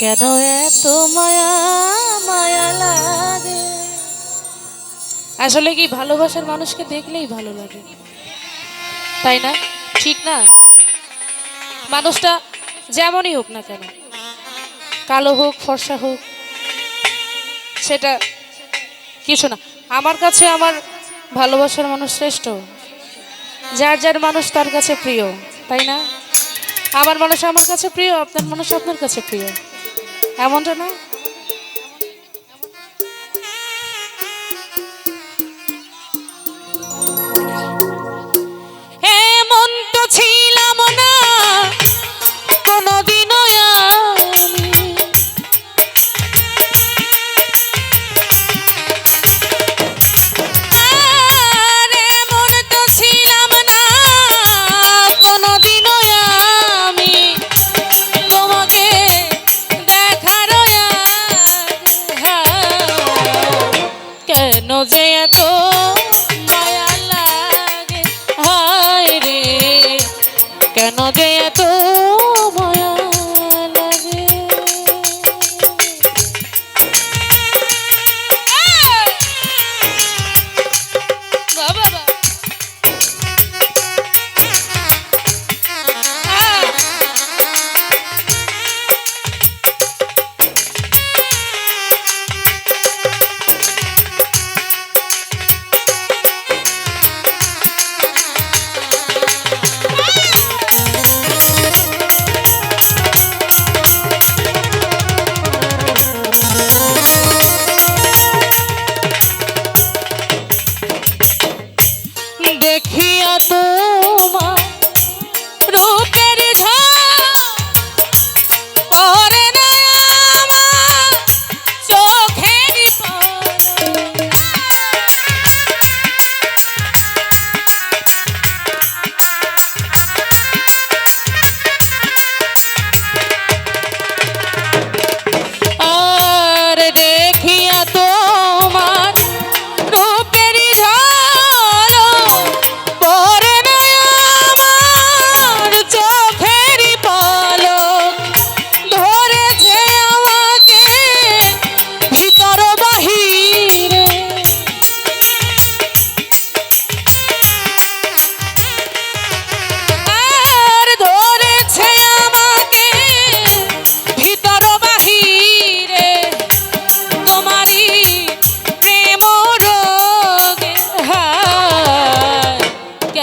কেন এত মায়া মায়া লাগে? আসলে কি ভালোবাসার মানুষকে দেখলেই ভালো লাগে? তাই না? ঠিক না? মানুষটা যেমনই হোক না কেন, কালো হোক, ফর্সা হোক, সেটা কিছু না আমার কাছে আমার ভালোবাসার মানুষ শ্রেষ্ঠ। যার যার মানুষ তার কাছে প্রিয়, তাই না? আমার মানুষ আমার কাছে প্রিয়, আপনার মানুষ আপনার কাছে প্রিয়। এমনটা না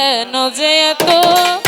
কেন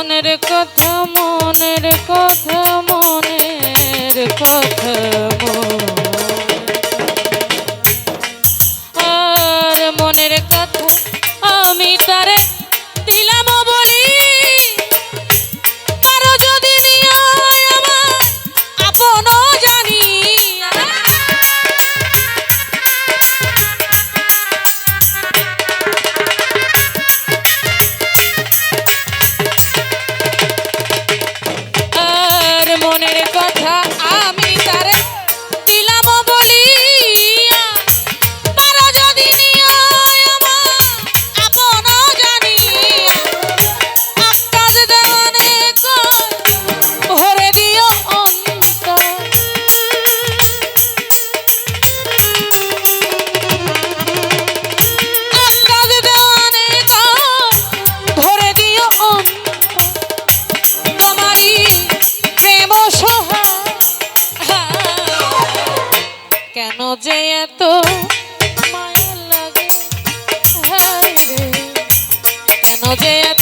মনের কথা মনের কথা মনের কথা মন এত মায়া লাগে হ্যাঁ রে। কেন যে এত